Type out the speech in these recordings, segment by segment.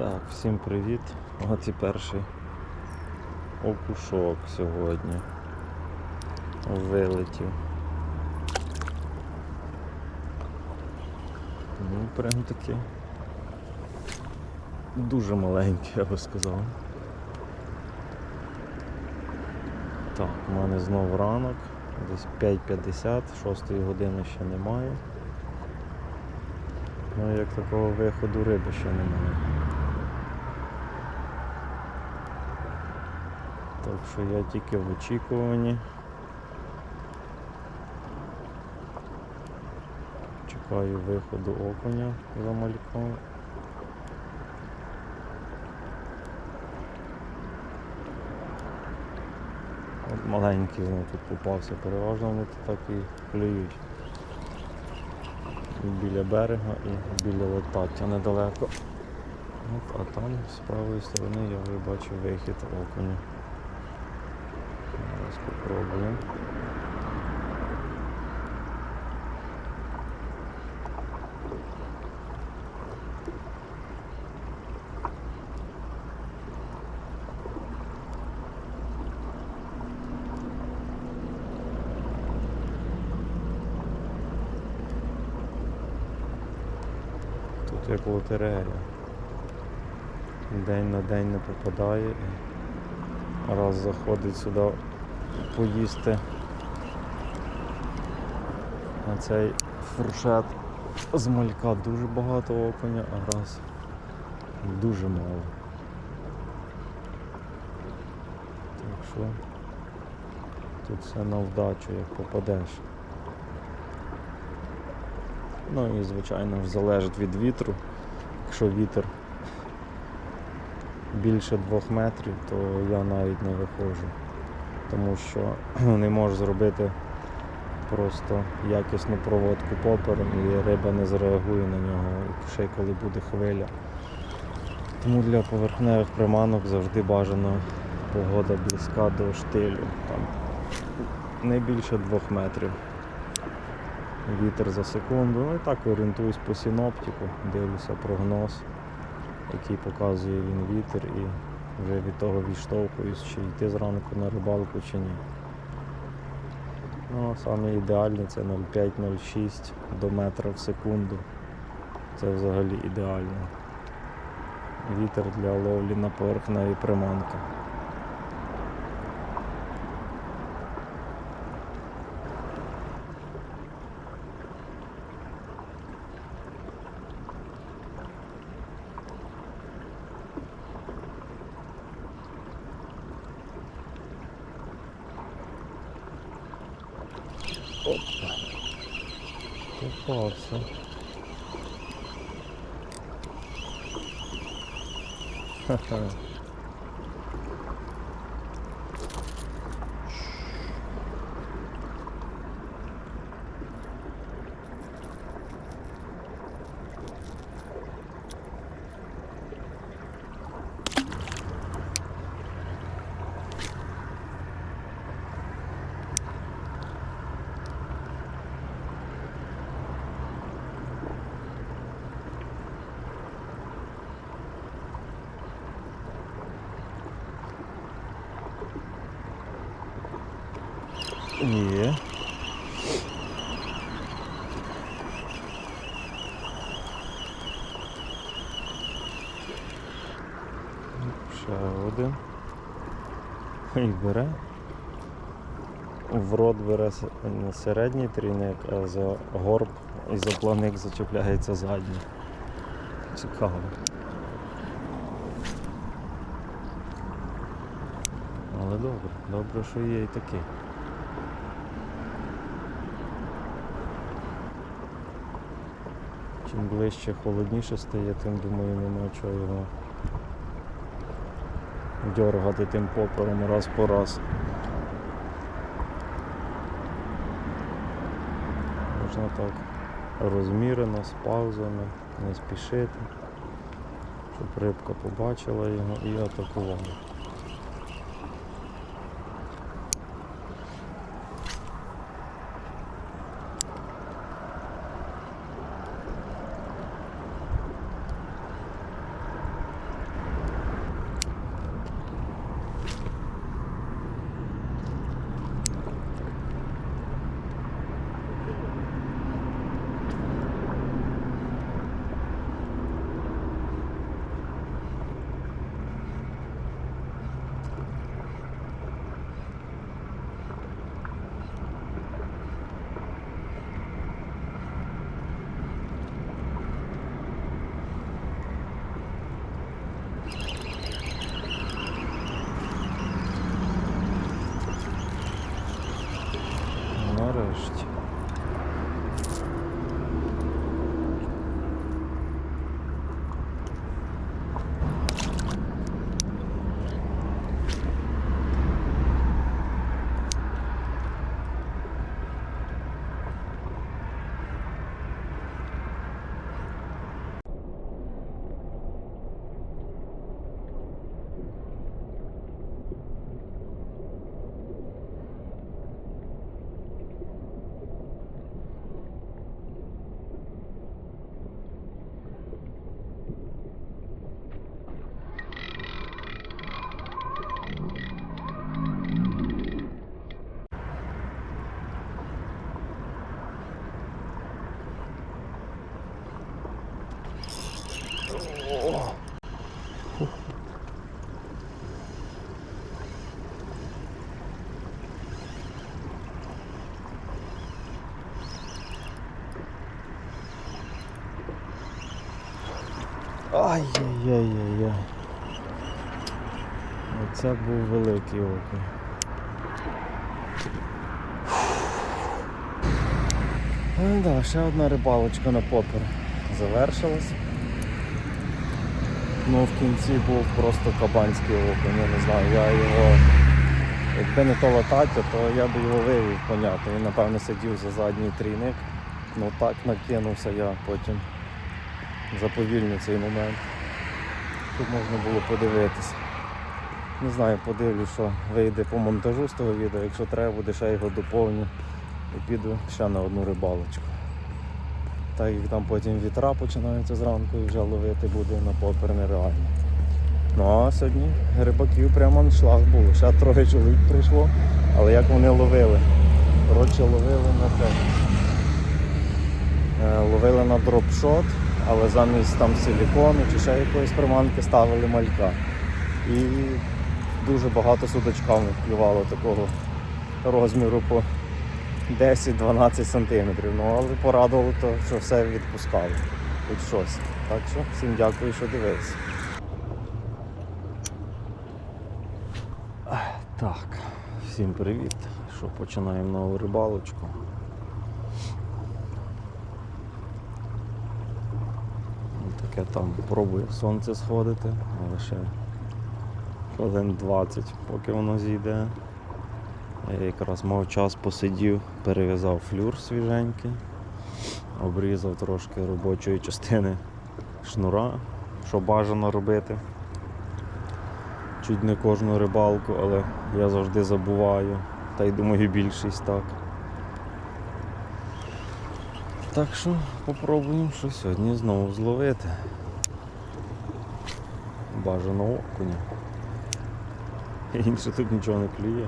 Так, всім привіт. От і перший окушок сьогодні. Вилетів. Ну, прям таки дуже маленький, я би сказав. Так, у мене знову ранок, десь 5.50, 6 години ще немає. Ну як такого виходу риби ще немає. Так що я тільки в очікуванні. Чекаю виходу окуня за мальком. От маленький він тут попався, переважно вони тут так і клюють. І біля берега і біля летаття недалеко. От, а там з правої сторони я вже бачу вихід окуня. Зараз попробуємо. Тут як лотерея. День на день не попадає раз заходить сюди поїсти на цей фуршет з малька дуже багато окуня, а раз дуже мало. Так що тут все на вдачу, як попадеш. Ну і звичайно ж залежить від вітру. Якщо вітер більше двох метрів, то я навіть не виходжу. Тому що не можу зробити просто якісну проводку попером і риба не зреагує на нього, ще й коли буде хвиля. Тому для поверхневих приманок завжди бажано погода близька до штилю. Там не більше двох метрів. Вітер за секунду. Ну і так орієнтуюсь по синоптику, дивлюся прогноз, який показує він вітер і вже від того відштовхуюсь, чи йти зранку на рибалку чи ні. Ну, саме ідеальне це 0,5-0,6 до метра в секунду. Це взагалі ідеально. Вітер для ловлі на поверхневі приманки. Попався. Ха-ха. Є. Ще один. І бере. В рот бере не середній трійник, а за горб і за планик зачепляється задній. Цікаво. Але добре, добре, що є і такі. Чим ближче холодніше стає, тим думаю нема чого його дергати тим попером раз по раз. Можна так розмірено, з паузами, не спішити, щоб рибка побачила його і атакувала. Ай-яй-яй-яй-яй. Оце був великий окунь. Ну да, ще одна рибалочка на попер завершилась. Ну в кінці був просто кабанський окунь, я не знаю, я його. Якби не то латаття, то я би його вивів, понятно. Він напевно сидів за задній трійник. Ну так накинувся я потім заповільню цей момент. Тут можна було подивитися. Не знаю, подивлюсь, що вийде по монтажу з того відео. Якщо треба буде, ще його доповню і піду ще на одну рибалочку. Так як там потім вітра починаються зранку і вже ловити буде на попер нереально. Ну а сьогодні рибаків прямо аншлаг було. Ще троє чоловік прийшло, але як вони ловили? Коротше, ловили на те. Е, Ловили на дропшот, але замість там силікону чи ще якоїсь приманки ставили малька. І дуже багато судочками клювало такого розміру по 10-12 сантиметрів. Ну але порадувало то, що все відпускало. Хоч щось. Так що всім дякую, що дивилися. Так, всім привіт. Що починаємо нову рибалочку. Ну, Таке там пробує сонце сходити, але ще хвилин 20, поки воно зійде. Я якраз мав час посидів, перев'язав флюр свіженький, обрізав трошки робочої частини шнура, що бажано робити. Чуть не кожну рибалку, але я завжди забуваю. Та й думаю більшість так. Так що попробуємо що сьогодні знову зловити. Бажано окуня. Інше тут нічого не клює.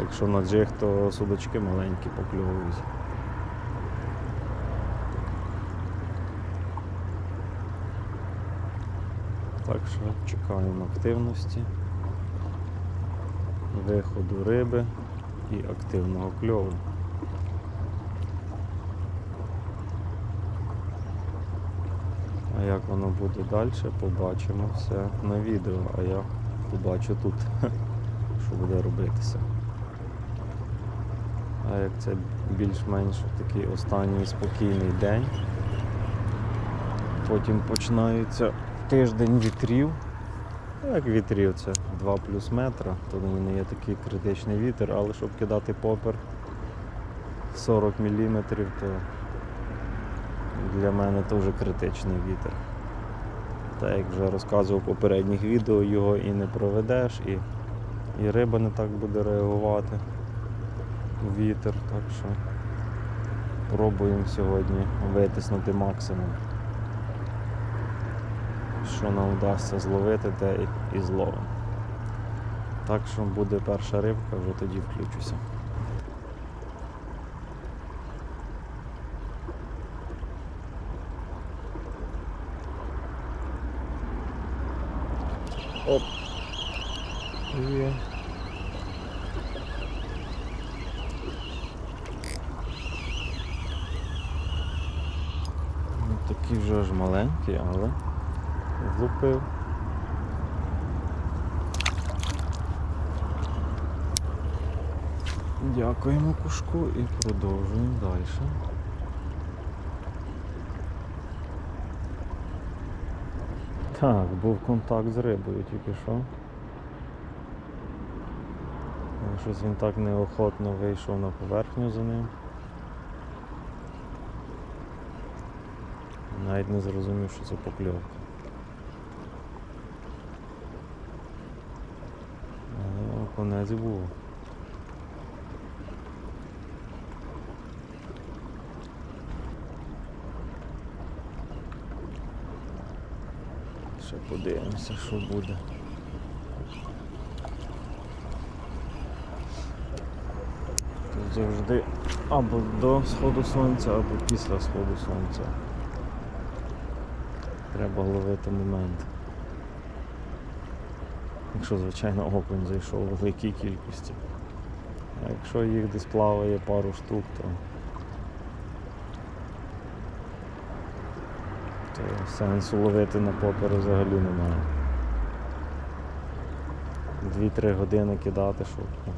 Якщо на джиг, то судочки маленькі покльовують. Так що чекаємо активності, виходу риби і активного кльову. А як воно буде далі, побачимо все на відео, а я побачу тут, що буде робитися. А як це більш-менш такий останній спокійний день, потім починається тиждень вітрів. Ну, Як вітрів, це 2 плюс метра, то не є такий критичний вітер, але щоб кидати попер 40 мм, то для мене вже критичний вітер. Та як вже розказував в попередніх відео, його і не проведеш, і, і риба не так буде реагувати. Вітер, так що пробуємо сьогодні витиснути максимум. Що нам вдасться зловити, те і зловимо. Так що буде перша рибка, вже тоді включуся. Оп. Є. Ну, Такий вже ж маленький, але влупив. Дякуємо кушку і продовжуємо далі. Так, був контакт з рибою тільки що. Щось він так неохотно вийшов на поверхню за ним. Навіть не зрозумів, що це покльовка. Але окунець був. Ще подивимося, що буде. Тут завжди або до сходу сонця, або після сходу сонця. Треба ловити момент. Якщо, звичайно, окунь зайшов у великій кількості. А якщо їх десь плаває пару штук, то, то сенсу ловити на попер взагалі немає. Дві-три години кидати, щоб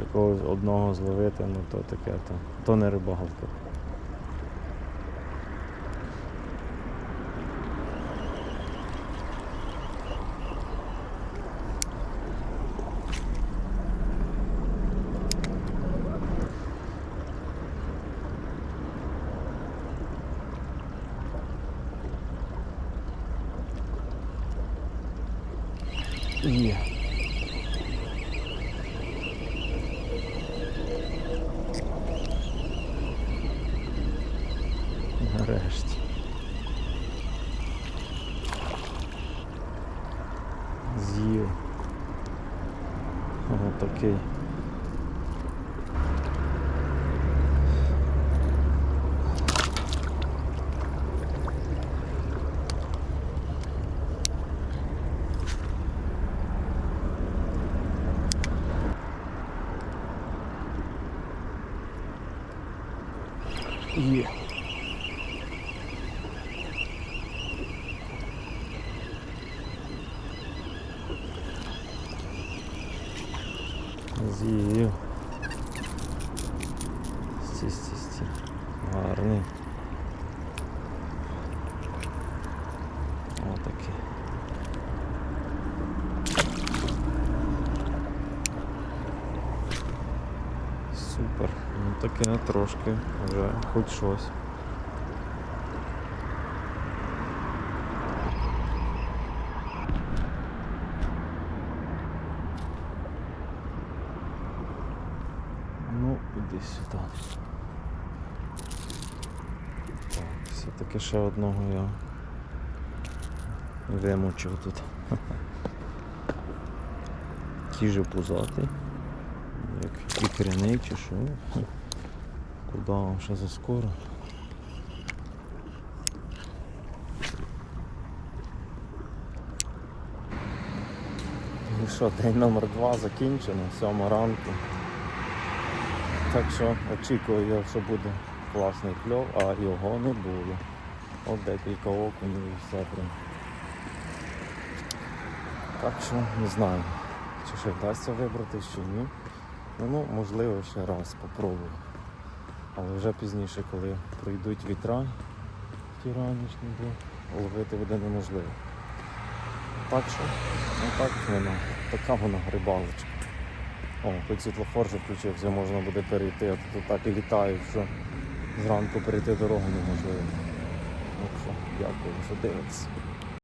якогось одного зловити, ну то таке, то, то не рибалка. Ось такий. Супер. Ну таке трошки вже хоч щось. Ну, іди сюди. Так, все-таки ще одного я вимучив тут. Ті же пузатий. Як ікряний чи що. Куди вам ще заскоро? Ну що, день номер два закінчено, сьома ранку. Так що очікую я, що буде класний кльов, а його не було. От декілька окунів і все прям. Так що не знаю, чи ще вдасться вибрати, чи ні. Ну, ну, можливо, ще раз попробую. Але вже пізніше, коли пройдуть вітра, ті ранішні, бо ловити буде неможливо. Так що, ну так вона, така вона рибалочка. О, хоч світлофор вже включився, можна буде перейти, а тут так і літають, що зранку перейти дорогу неможливо. Так що, дякую, що дивитесь.